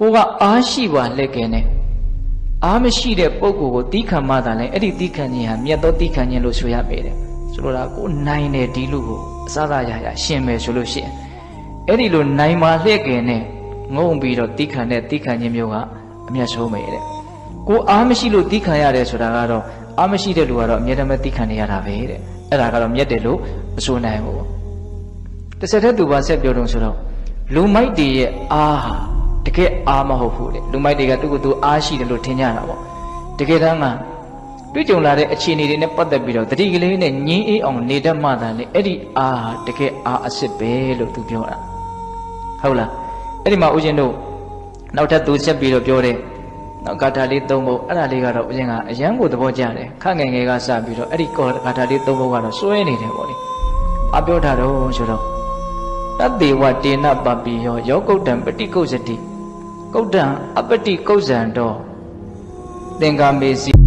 ကိုကအားရှိပါလက်ကဲနဲ့အားမရှိတဲ့ပုံကိုယ်ကိုတီးခံမှသာလဲအဲ့ဒီတီးခံခြင်းဟာမြတ်သောတီးခံခြင်းလို့ဆိုရပေတယ်ဆိုလိုတာကိုနိုင်တယ်ဒီလူကိုအစသာရရရှင်မယ်ဆိုလို့ရှိရင်အဲ့ဒီလိုနိုင်ပါလက်ကဲနဲ့ငုံပြီးတော့တီးခံတဲ့တီးခံခြင်းမျိုးကအမျက်ဆုံးပဲတဲ့ကိုအားမရှိလို့တီးခံရတယ်ဆိုတာကတော့အားမရှိတဲ့လူကတော့အမြဲတမ်းတီးခံနေရတာပဲတဲ့အဲ့ဒါကတော့မြတ်တယ်လို့မဆိုနိုင်ဘူးတစ်ဆက်တည်းသူပါဆက်ပြောတော့ဆိုတော့လူမိုက်တွေရဲ့အားဟာ တကယ်အားမဟုတ်ဘူးတဲ့လူမိုက်တွေကသူ့ကိုယ်သူအားရှိတယ်လို့ထင်ကြတာပေါ့တကယ်တမ်းကတွေ့ကြုံလာတဲ့အခြေအနေတွေနဲ့ပတ်သက်ပြီးတော့တတိကလေးနဲ့ငင်းအေးအောင်နေတတ်မှသာလေအဲ့ဒီအားဟာတကယ်အားအစ်စ်ပဲလို့သူပြောတာဟုတ်လားအဲ့ဒီမှာဦးဇင်းတို့နောက်ထပ်သူဆက်ပြီးတော့ပြောတယ်နောက်ဂါထာလေးသုံးဖို့အဲ့ဒါလေးကတော့ဦးဇင်းကအရန်ကိုသဘောကျတယ်ခန့်ငယ်ငယ်ကစပြီးတော့အဲ့ဒီဂါထာလေးသုံးဖို့ကတော့စွဲနေတယ်ပေါ့လေအပြောထားတော့ဆိုတော့တတ္တေဝတေနပပိယောယောကုတ်တံပฏิကုဇ္ဇတိ ကုတ်တံအပတိကုဇ္ဇံတော့သင်္ကာမေစီ